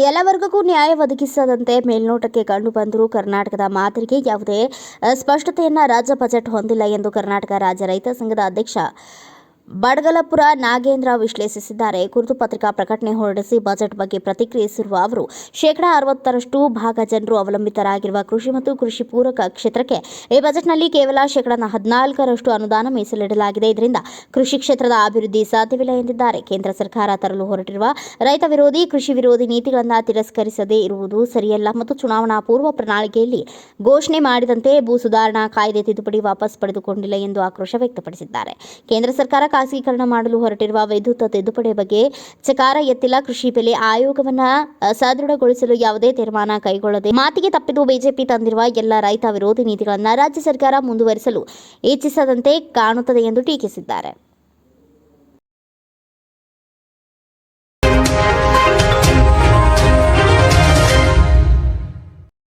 ಎಲ್ಲ ವರ್ಗಕ್ಕೂ ನ್ಯಾಯ ಒದಗಿಸದಂತೆ ಮೇಲ್ನೋಟಕ್ಕೆ ಕಂಡು ಬಂದರೂ ಕರ್ನಾಟಕದ ಮಾದರಿಗೆ ಯಾವುದೇ ಸ್ಪಷ್ಟತೆಯನ್ನು ರಾಜ್ಯ ಬಜೆಟ್ ಹೊಂದಿಲ್ಲ ಎಂದು ಕರ್ನಾಟಕ ರಾಜ್ಯ ರೈತ ಸಂಘದ ಅಧ್ಯಕ್ಷ ಬಡಗಲಪುರ ನಾಗೇಂದ್ರ ವಿಶ್ಲೇಷಿಸಿದ್ದಾರೆ. ಕುರಿತು ಪತ್ರಿಕಾ ಪ್ರಕಟಣೆ ಹೊರಡಿಸಿ ಬಜೆಟ್ ಬಗ್ಗೆ ಪ್ರತಿಕ್ರಿಯಿಸಿರುವ ಅವರು, ಶೇಕಡಾ ಅರವತ್ತರಷ್ಟು ಭಾಗ ಜನರು ಅವಲಂಬಿತರಾಗಿರುವ ಕೃಷಿ ಮತ್ತು ಕೃಷಿ ಪೂರಕ ಕ್ಷೇತ್ರಕ್ಕೆ ಈ ಬಜೆಟ್ನಲ್ಲಿ ಕೇವಲ ಶೇಕಡಾ ಹದಿನಾಲ್ಕರಷ್ಟು ಅನುದಾನ ಮೀಸಲಿಡಲಾಗಿದೆ. ಇದರಿಂದ ಕೃಷಿ ಕ್ಷೇತ್ರದ ಅಭಿವೃದ್ಧಿ ಸಾಧ್ಯವಿಲ್ಲ ಎಂದಿದ್ದಾರೆ. ಕೇಂದ್ರ ಸರ್ಕಾರ ತರಲು ಹೊರಟಿರುವ ರೈತ ವಿರೋಧಿ, ಕೃಷಿ ವಿರೋಧಿ ನೀತಿಗಳನ್ನು ತಿರಸ್ಕರಿಸದೇ ಇರುವುದು ಸರಿಯಲ್ಲ ಮತ್ತು ಚುನಾವಣಾ ಪೂರ್ವ ಪ್ರಣಾಳಿಕೆಯಲ್ಲಿ ಘೋಷಣೆ ಮಾಡಿದಂತೆ ಭೂ ಸುಧಾರಣಾ ಕಾಯ್ದೆ ತಿದ್ದುಪಡಿ ವಾಪಸ್ ಪಡೆದುಕೊಂಡಿಲ್ಲ ಎಂದು ಆಕ್ರೋಶ ವ್ಯಕ್ತಪಡಿಸಿದ್ದಾರೆ. ಕೇಂದ್ರ ಸರ್ಕಾರ ಖಾಸಗೀಕರಣ ಮಾಡಲು ಹೊರಟಿರುವ ವಿದ್ಯುತ್ ತಿದ್ದುಪಡಿ ಬಗ್ಗೆ ಚಕಾರ ಎತ್ತಿಲ್ಲ. ಕೃಷಿ ಬೆಲೆ ಆಯೋಗವನ್ನ ಸದೃಢಗೊಳಿಸಲು ಯಾವುದೇ ತೀರ್ಮಾನ ಕೈಗೊಳ್ಳದೆ ಮಾತಿಗೆ ತಪ್ಪಿದ್ದು ಬಿಜೆಪಿ ತಂದಿರುವ ಎಲ್ಲ ರೈತ ವಿರೋಧಿ ನೀತಿಗಳನ್ನು ರಾಜ್ಯ ಸರ್ಕಾರ ಮುಂದುವರಿಸಲು ಇಚ್ಛಿಸದಂತೆ ಕಾಣುತ್ತದೆ ಎಂದು ಟೀಕಿಸಿದ್ದಾರೆ.